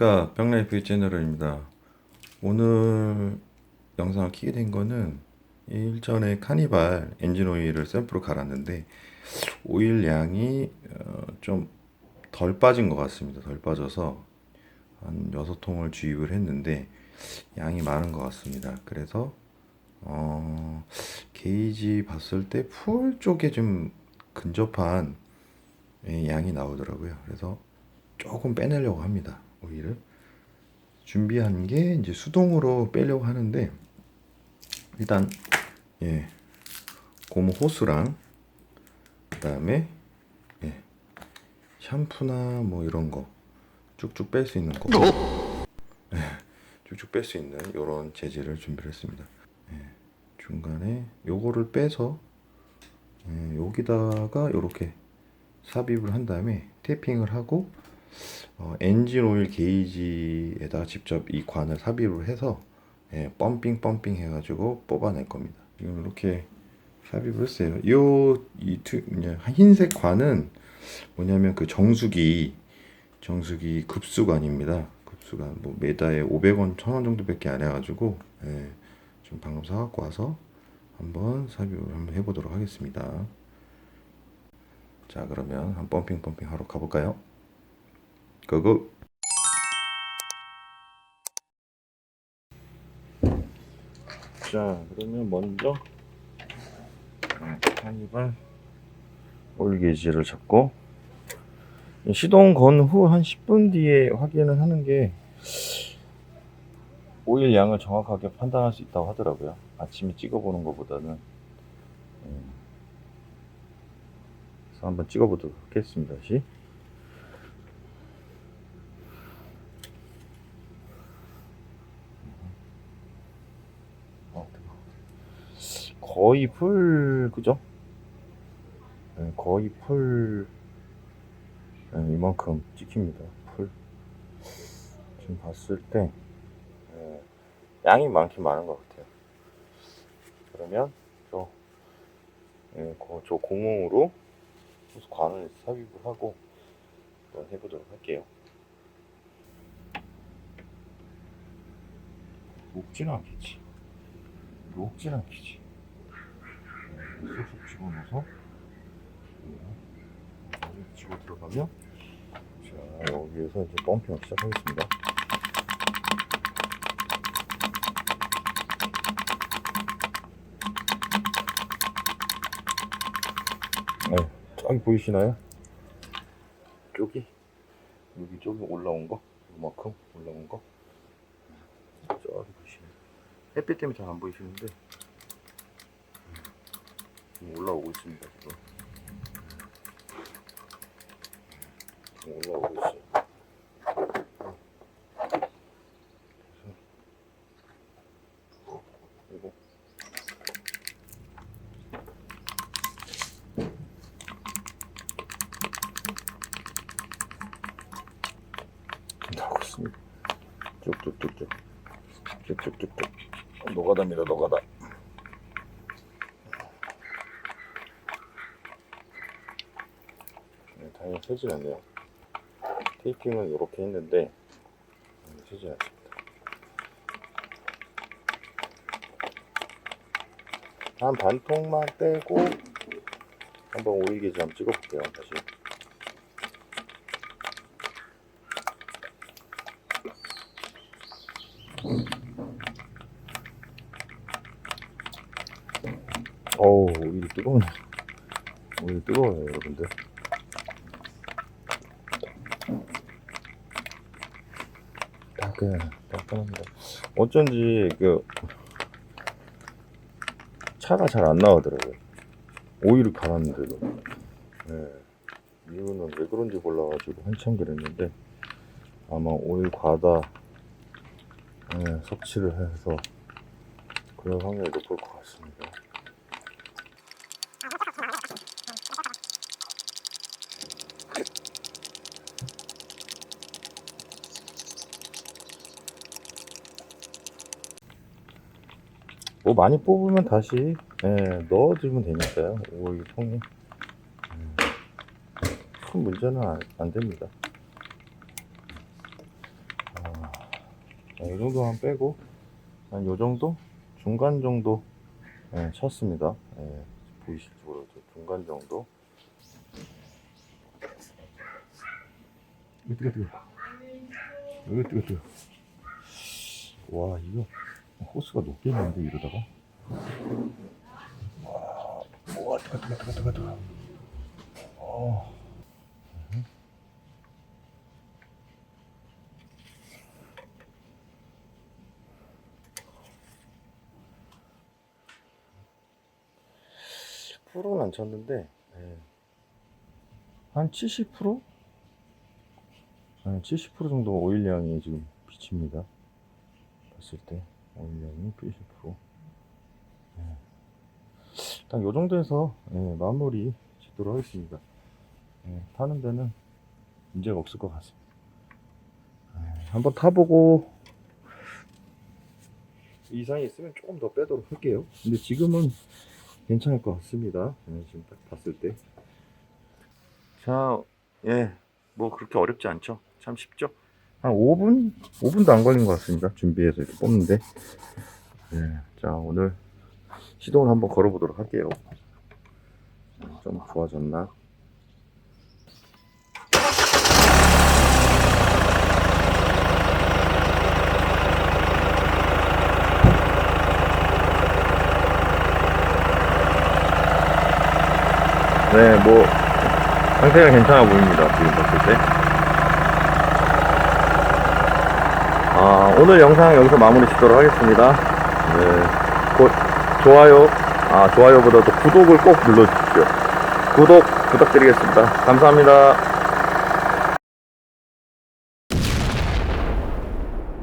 안녕하십니까. 병라이프 채널입니다. 오늘 영상을 키게 된 거는 일전에 카니발 엔진 오일을 샘플로 갈았는데 오일 양이 어, 좀덜 빠진 것 같습니다. 덜 빠져서 한 6통을 주입을 했는데 양이 많은 것 같습니다. 그래서 어, 게이지 봤을 때 풀 쪽에 좀 근접한 예, 양이 나오더라고요. 그래서 조금 빼내려고 합니다. 오일을 준비한 게 이제 수동으로 빼려고 하는데 일단 예 고무 호스랑 그다음에 예 샴푸나 뭐 이런 거 쭉쭉 뺄 수 있는 거 예, 쭉쭉 뺄 수 있는 이런 재질을 준비를 했습니다. 예, 중간에 요거를 빼서 예, 여기다가 이렇게 삽입을 한 다음에 테이핑을 하고 어, 엔진 오일 게이지에다가 직접 이 관을 삽입을 해서 예, 펌핑 펌핑 해가지고 뽑아낼 겁니다. 지금 이렇게 삽입을 했어요. 요이 흰색 관은 뭐냐면 그 정수기 정수기 급수관입니다. 급수관 뭐 매다에 500원, 1000원 정도밖에 안 해가지고 예, 지금 방금 사갖고 와서 한번 삽입을 한번 해보도록 하겠습니다. 자 그러면 한 펌핑 펌핑 하러 가볼까요? 고고. 자 그러면 먼저 오일 게이지를 잡고 시동 건 후 한 10분 뒤에 확인을 하는 게 오일 양을 정확하게 판단할 수 있다고 하더라고요. 아침에 찍어보는 것보다는. 음. 그래서 한번 찍어보도록 하겠습니다 다시 어, 뜨거워. 거의 풀 그죠? 네, 거의 풀 네, 이만큼 찍힙니다. 풀 지금 봤을 때 네, 양이 많긴 많은 것 같아요. 그러면 저, 네, 거- 저 공용으로 관을 삽입을 하고 해보도록 할게요. 녹지는 않겠지. 녹지는 않겠지. 네, 쏙쏙 집어넣어서. 여기 집어 들어가면 자 여기에서 이제 펌핑을 시작하겠습니다. 네, 저기 보이시나요? 쪽이 여기 쪽이 올라온 거? 이만큼 올라온 거? 저기 보시면. 햇빛 때문에 잘 안 보이시는데 지금 올라오고 있습니다 지금. 올라오고 있습니다. 쭉쭉쭉쭉. 쭉쭉쭉쭉. 노가다입니다 노가다 네, 당연히 세질 않네요. 테이핑은 이렇게 했는데 음, 세질 않습니다 한 반통만 떼고 한번 오일 게이지 한번 찍어볼게요 다시. 어우 오일이 뜨거우네 오일 뜨거워요 여러분들 따끈 따끈합니다. 어쩐지 그 차가 잘 안 나오더라고요. 오일을 갈았는데도. 네. 이유는 왜 그런지 몰라가지고 한참 그랬는데 아마 오일 과다 네, 섭취를 해서 그럴 확률이 높을 것 같습니다 뭐 많이 뽑으면 다시 예, 넣어주면 되니까요. 오일 통에 음, 큰 문제는 안, 안 됩니다. 이 정도만 빼고 한 요 정도 중간 정도 예, 쳤습니다. 예, 보이실지 모르죠. 중간 정도. 이거 뜨거 뜨거. 이거 뜨거 뜨거. 와 이거 호스가 있는데 이러다가. 와, 와 뜨거 뜨거 뜨거 뜨거 뜨거. 어. 프로는 안 쳤는데 예. 한 70%? 한 70% 정도 오일량이 지금 비칩니다. 봤을 때 오일량이 70%. 예. 딱요 정도에서 예, 마무리 짓도록 하겠습니다. 예, 타는 데는 문제가 없을 것 같습니다. 예, 한번 타보고 이상이 있으면 조금 더 빼도록 할게요. 근데 지금은 괜찮을 것 같습니다. 예, 지금 딱 봤을 때. 자, 예, 뭐 그렇게 어렵지 않죠. 참 쉽죠. 한 5분? 5분도 안 걸린 것 같습니다. 준비해서 이렇게 뽑는데. 예, 자, 오늘 시동을 한번 걸어보도록 할게요. 좀 좋아졌나? 네, 뭐 상태가 괜찮아 보입니다. 지금 봤을 때. 아, 오늘 영상 여기서 마무리 짓도록 하겠습니다. 네, 곧 좋아요, 아 좋아요보다 도 구독을 꼭 눌러주십시오. 구독 부탁드리겠습니다. 감사합니다.